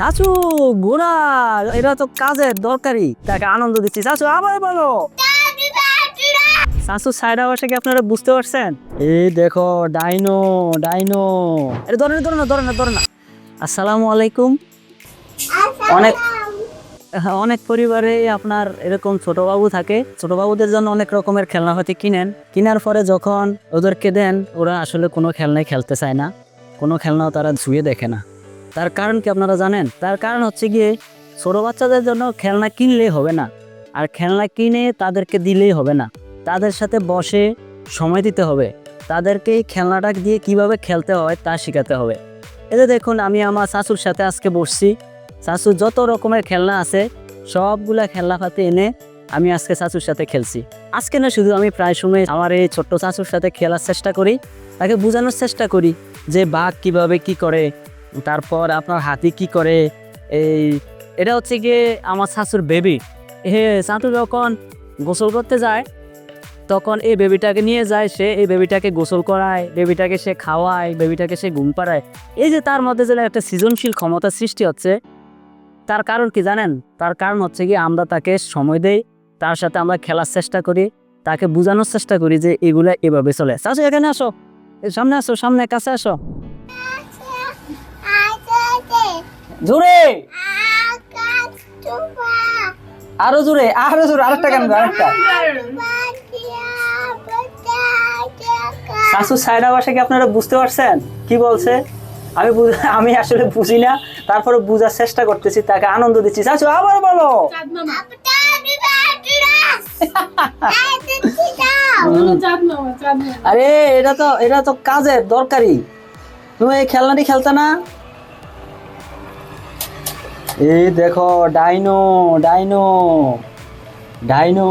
চাচু ঘোড়া এটা তো কাজের দরকারি। তাকে আনন্দ দিচ্ছি। চাচু, আবার বলো। চাচু সাইড আপনারা বুঝতে পারছেন? এই দেখো, ডাইনো ডাইনো। এটা ধরে না ধরে না ধরে না ধরে না। আসসালামু আলাইকুম। অনেক অনেক পরিবারে আপনার এরকম ছোট বাবু থাকে। ছোট বাবুদের জন্য অনেক রকমের খেলনাপাতি কিনেন। কেনার পরে যখন ওদেরকে দেন, ওরা আসলে কোনো খেলনাই খেলতে চায় না। কোনো খেলনাও তারা ছুঁয়ে দেখে না। তার কারণ কি আপনারা জানেন? তার কারণ হচ্ছে গিয়ে ছোট বাচ্চাদের জন্য খেলনা কিনলেই হবে না। আর খেলনা কিনে তাদেরকে দিলেই হবে না। তাদের সাথে বসে সময় দিতে হবে। তাদেরকে এই খেলনাটা দিয়ে কীভাবে খেলতে হয় তা শেখাতে হবে। এতে দেখুন, আমি আমার শাশুর সাথে আজকে বসছি। শাশু যত রকমের খেলনা আছে, সবগুলা খেলনা পাতি এনে আমি আজকে শাশুর সাথে খেলছি। আজকে না শুধু আমি প্রায় সময় আমার এই ছোট্ট শাশুর সাথে খেলার চেষ্টা করি। তাকে বোঝানোর চেষ্টা করি যে বাঘ কীভাবে কি করে তারপর আপনার হাতি কি করে? এই, এটা হচ্ছে গিয়ে আমার শাশুর বেবি হে শাশু যখন গোসল করতে যায়, তখন এই বেবিটাকে নিয়ে যায়, সে এই বেবিটাকে গোসল করায় বেবিটাকে সে খাওয়ায় বেবিটাকে সে ঘুম পাড়ায়। এই যে তার মধ্যে যে একটা সৃজনশীল ক্ষমতা সৃষ্টি হচ্ছে, তার কারণ কি জানেন? তার কারণ হচ্ছে কি আমরা তাকে সময় দেই, তার সাথে আমরা খেলার চেষ্টা করি, তাকে বোঝানোর চেষ্টা করি যে এগুলা এভাবে চলে। চাচু এখানে আসো। সামনে আসো, সামনে, কাছে আসো। জোরে। আরও জোরে আরও জোরে আরেকটা গান আরেকটা। শাশু কি আপনারা বুঝতে পারছেন? কি বলছে? আমি আমি আসলে বুঝি না তারপরে বুঝার চেষ্টা করতেছি তাকে আনন্দ দিচ্ছি। চাচু আবার বলো। আরে এটা তো এটা তো কাজের দরকারি। তুমি এই খেলনাটি খেলতে না? এই দেখো, ডাইনো ডাইনো ডাইনো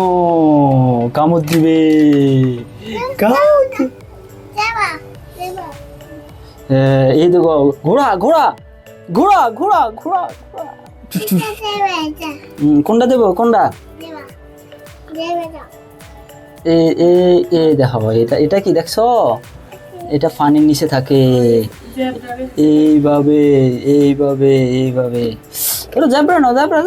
কামড় দিবে এই দেখো, ঘোড়া ঘোড়া ঘোড়া ঘোড়া ঘোড়া। কোনটা দেবো, কোনটা? এ এ এ, দেখাবো, এটা এটা কি দেখছ? এটা পানির নিচে থাকে। এইভাবে এইভাবে এইভাবে। এটা জ্যাবরা না জ্যাবরা